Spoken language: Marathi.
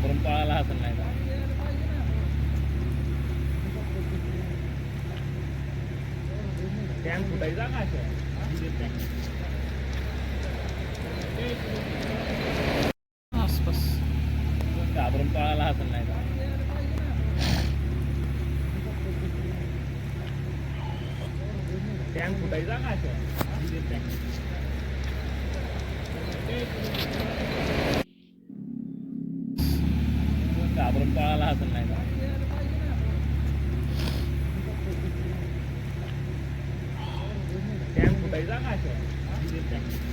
घाबरून पळाला असेल नाही टँक फुटायचा का घाबरून पळाला असेल नाही टँक फुटायचा का घाबरून पळाला असेल नाही का टँक फुटायचा का असं